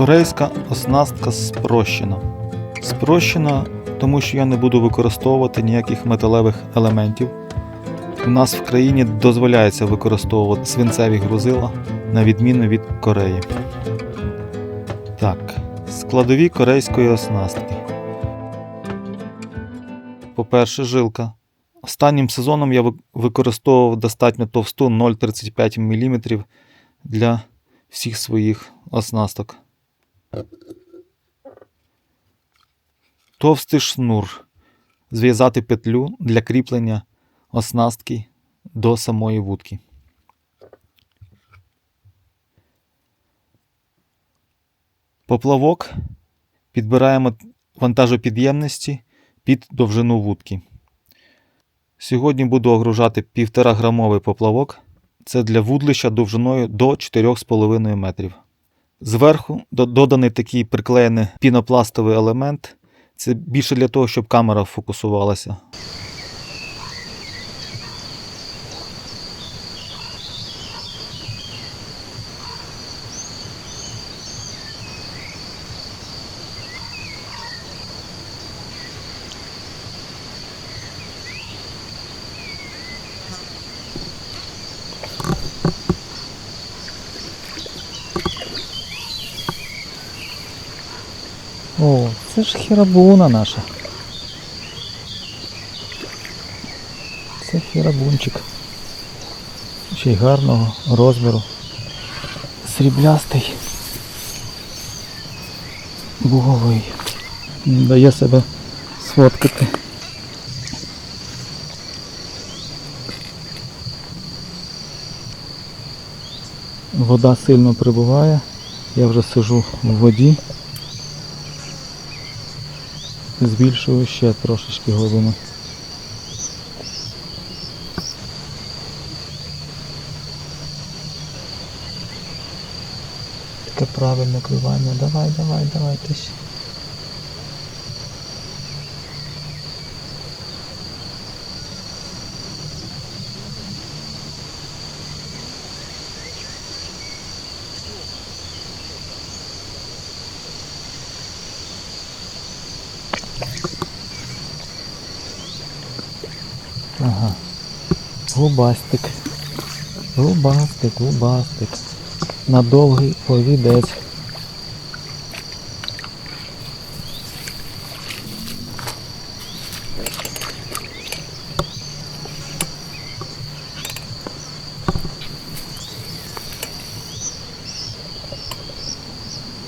Корейська оснастка спрощена. Спрощена, тому що я не буду використовувати ніяких металевих елементів. У нас в країні дозволяється використовувати свинцеві грузила, на відміну від Кореї. Так, складові корейської оснастки. По-перше, жилка. Останнім сезоном я використовував достатньо товсту 0,35 мм для всіх своїх оснасток. Товстий шнур. Зв'язати петлю для кріплення оснастки до самої вудки. Поплавок підбираємо вантажопідємності під довжину вудки. Сьогодні буду огружати 1,5 грамовий поплавок. Це для вудлища довжиною до 4,5 метрів. Зверху до- доданий такий приклеєний пінопластовий елемент. Це більше для того, щоб камера фокусувалася. О, це ж хірабуна наша. Це хірабунчик. Ще й гарного розміру. Сріблястий. Буговий. Дає себе сфоткати. Вода сильно прибуває. Я вже сижу в воді. Збільшую ще трошечки глибину. Таке правильне клювання. Давай, давай, давай, ти ще. Ага. Губастик. Губастик, губастик. На довгий повідець.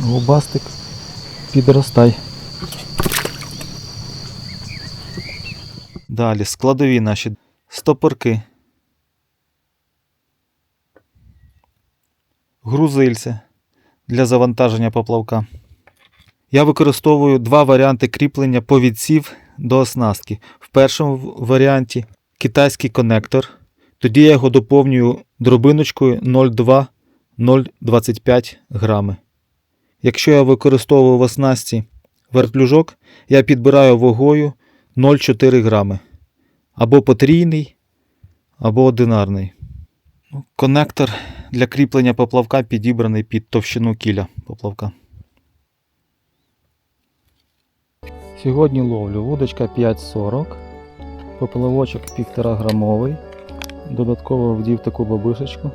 Губастик, підростай. Далі складові наші стопорки. Грузильце для завантаження поплавка. Я використовую два варіанти кріплення повідців до оснастки. В першому варіанті китайський конектор. Тоді я його доповнюю дробиночкою 0,2-0,25 грами. Якщо я використовую в оснастці вертлюжок, я підбираю вагою 0,4 грами. Або потрійний, або одинарний. Ну, Конектор для кріплення поплавка підібраний під товщину кіля поплавка. Сьогодні ловлю вудочка 5,40, поплавочок 1,5 грамовий. Додатково вдів таку бабишечку.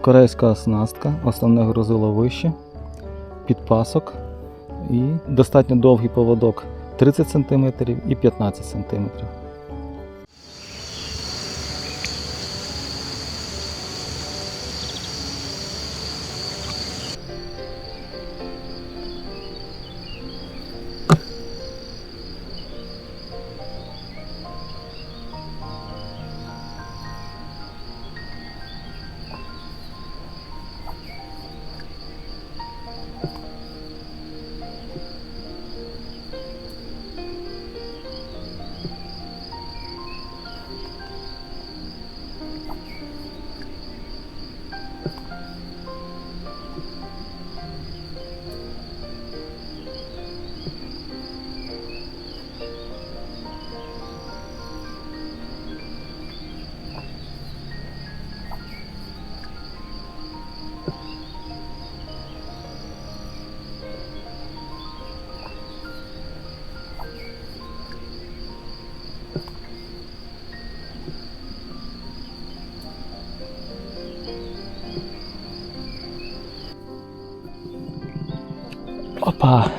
Корейська оснастка, основне грузило вище, підпасок і достатньо довгий поводок 30 см і 15 см. Опа.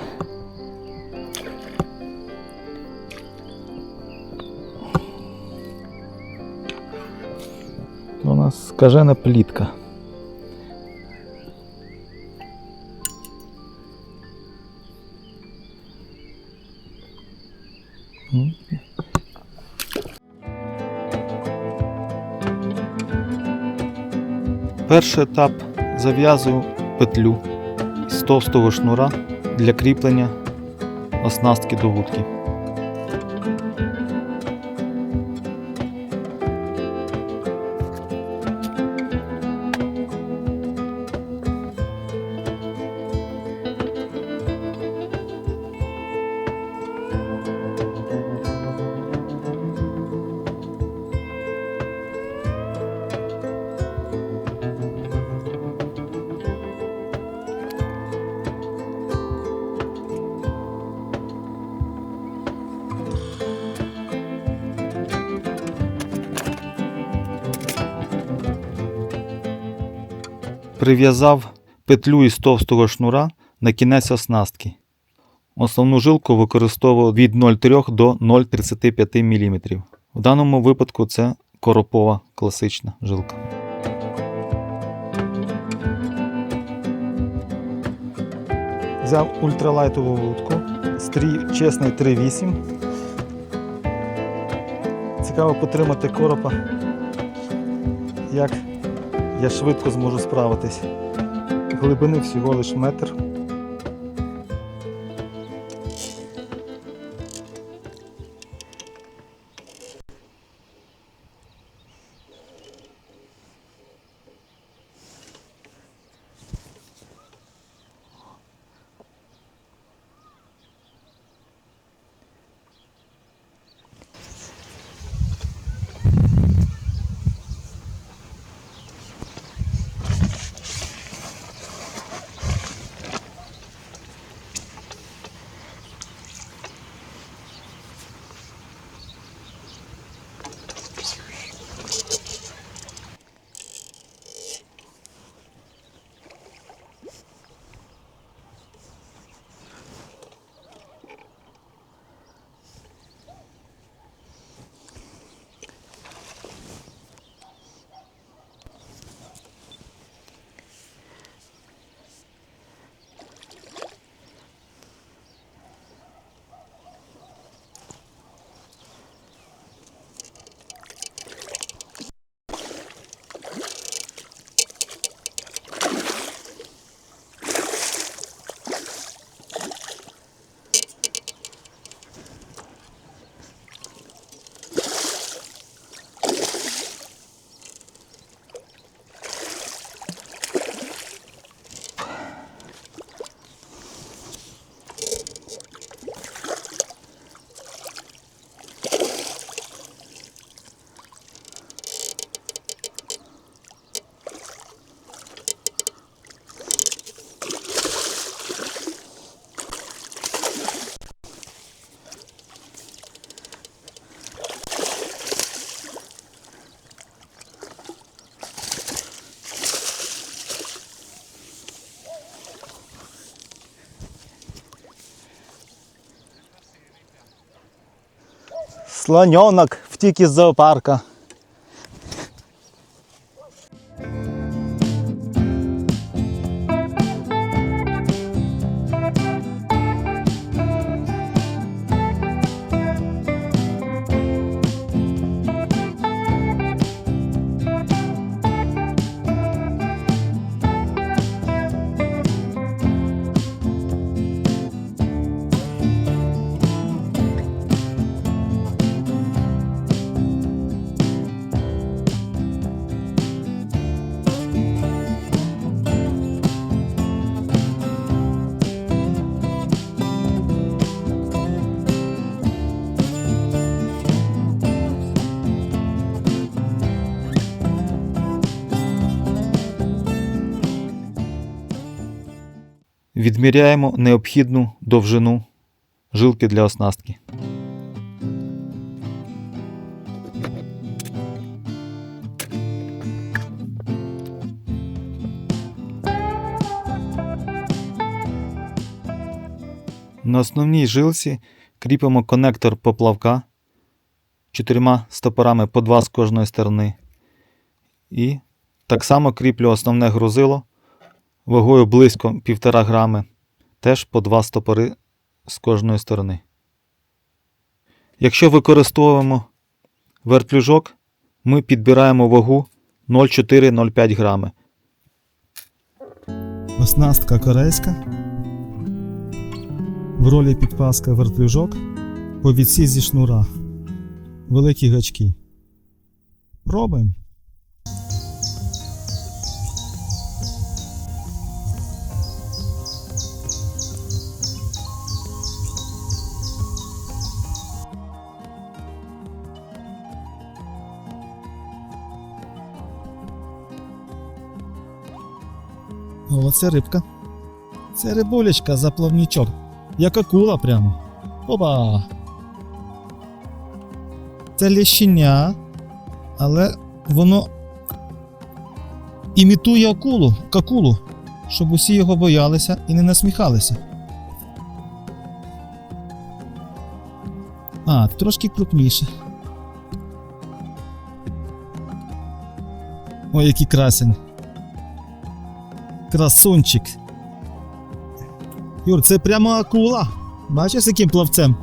У нас скажена плітка. Перший етап зав'язую петлю з товстого шнура для кріплення оснастки до вудки. Прив'язав петлю із товстого шнура на кінець оснастки. Основну жилку використовував від 0,3 до 0,35 мм. В даному випадку це коропова класична жилка. Взяв ультралайтову вудку, стрій чесний 3,8. Цікаво потримати коропа, як я швидко зможу справитись. Глибини всього лиш метр. Слоненок втік із зоопарка. Відміряємо необхідну довжину жилки для оснастки. На основній жилці кріпимо конектор поплавка чотирма стопорами по два з кожної сторони. І так само кріплю основне грузило вагою близько 1,5 грами, теж по два стопори з кожної сторони. Якщо використовуємо вертлюжок, ми підбираємо вагу 0,4-0,5 грами. Оснастка корейська. В ролі підпаска вертлюжок. Повідці зі шнура. Великі гачки. Пробуємо. О, це рибка. Це рибулечка за плавнічок. Як акула прямо. Опа! Це лещеня, але воно імітує акулу, какулу, щоб усі його боялися і не насміхалися. А, трошки крупніше. Ой, який красень. Красунчик. Юр, це прямо акула. Бачиш, з яким плавцем?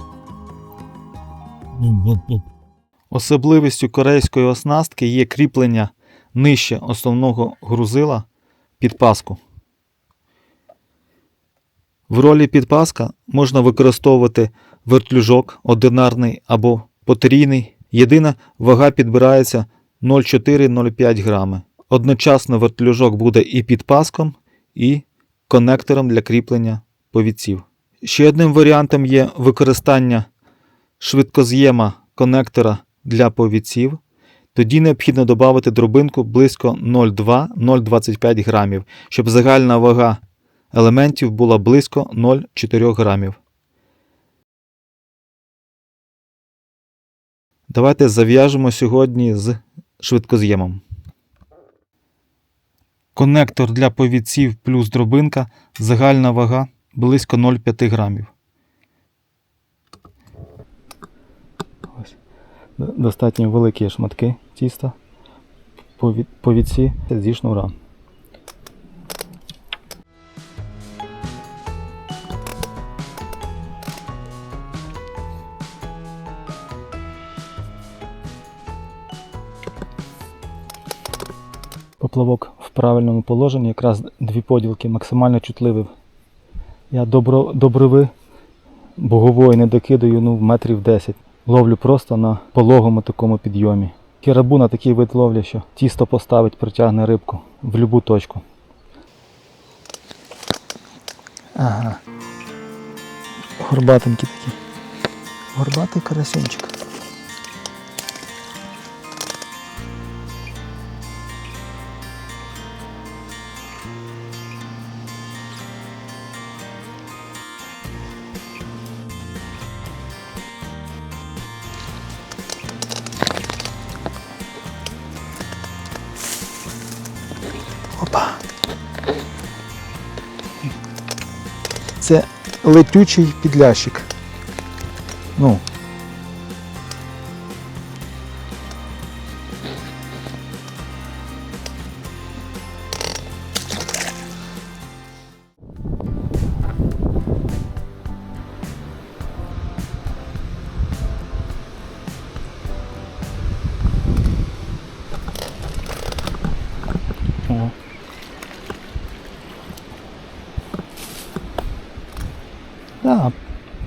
Особливістю корейської оснастки є кріплення нижче основного грузила підпаску. В ролі підпаска можна використовувати вертлюжок одинарний або потрійний. Єдина вага підбирається 0,4-0,5 грами. Одночасно вертлюжок буде і підпаском, і конектором для кріплення повідців. Ще одним варіантом є використання швидкоз'єма конектора для повідців. Тоді необхідно додати дробинку близько 0,2-0,25 грамів, щоб загальна вага елементів була близько 0,4 грамів. Давайте зав'яжемо сьогодні з швидкоз'ємом. Конектор для повідців плюс дробинка, загальна вага близько 0,5 грамів. Достатньо великі шматки тіста, пові- повідці зі шнура. Поплавок правильному положенні, якраз дві поділки максимально чутливі. Я добро, доброви богової не докидаю ну, метрів 10. Ловлю просто на пологому такому підйомі. Кірабу на такий вид ловлі, що тісто поставить, притягне рибку в будь-яку точку. Ага. Горбатенький такий. Горбатий карасюнчик. Це летючий підлящик. Ну.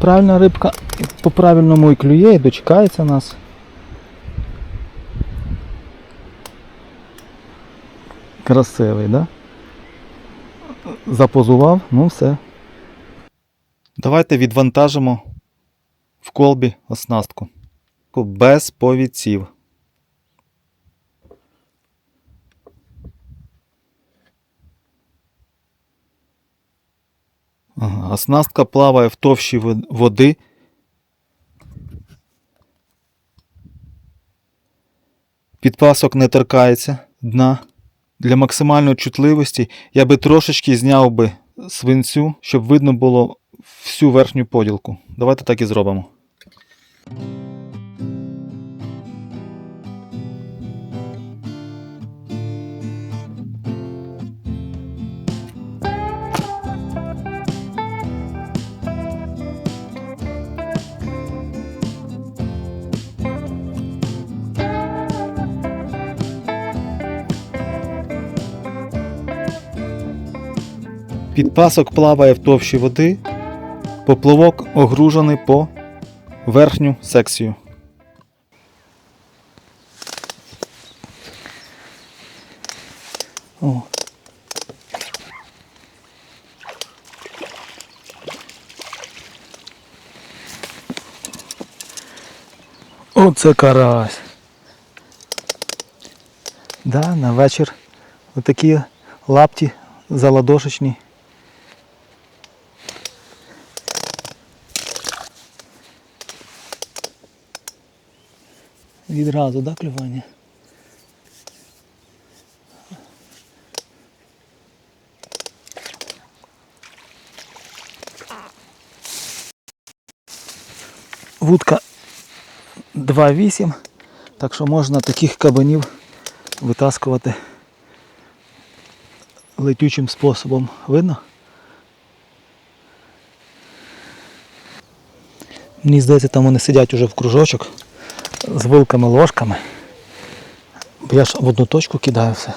Правильна рибка по правильному і клює, і дочекається нас. Красивий, да? Запозував, ну все. Давайте відвантажимо в колбі оснастку. Без повідців. Ага, оснастка плаває в товщі води. Підпасок не торкається дна. Для максимальної чутливості я би трошечки зняв би свинцю, щоб видно було всю верхню поділку. Давайте так і зробимо. Підпасок плаває в товщі води, поплавок огружений по верхню секцію. О. Оце карась. Да, на вечір отакі лапті заладошечні. Відразу, да, клювання? Вудка 2,8, так що можна таких кабанів витаскувати летючим способом. Видно? Мені здається, там вони сидять уже в кружочок з вилками-ложками. Бо я ж в одну точку кидаю все.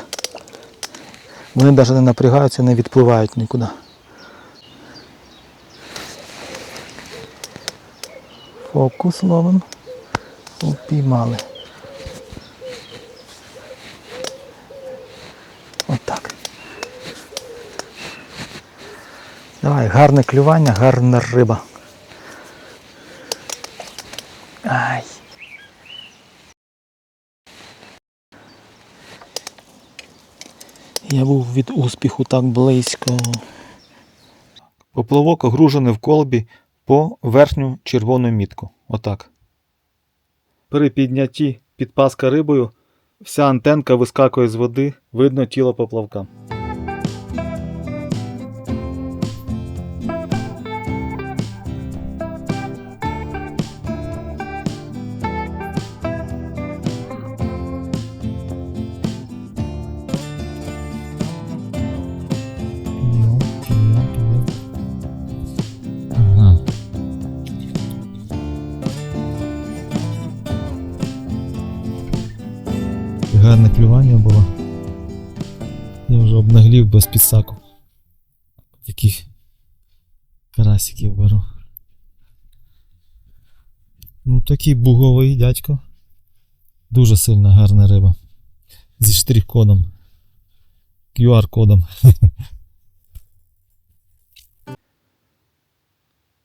Вони навіть не напрягаються, не відпливають нікуди. Фокус ловим. Упіймали. Отак. Давай, гарне клювання, гарна риба. Ай. Я був від успіху так близько. Поплавок огружений в колбі по верхню червону мітку. Отак. При піднятті підпаска рибою вся антенка вискакує з води, видно тіло поплавка. Гарне клювання було. Я вже обнаглів без підсаку. Таких карасиків беру. Ну такий буговий дядько. Дуже сильна гарна риба. Зі штрих-кодом. QR-кодом.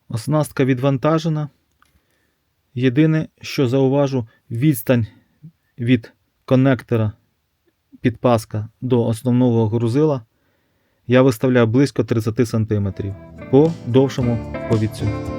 Оснастка відвантажена. Єдине, що зауважу, відстань від коннектора підпаска до основного грузила я виставляю близько 30 см по довшому повідцю.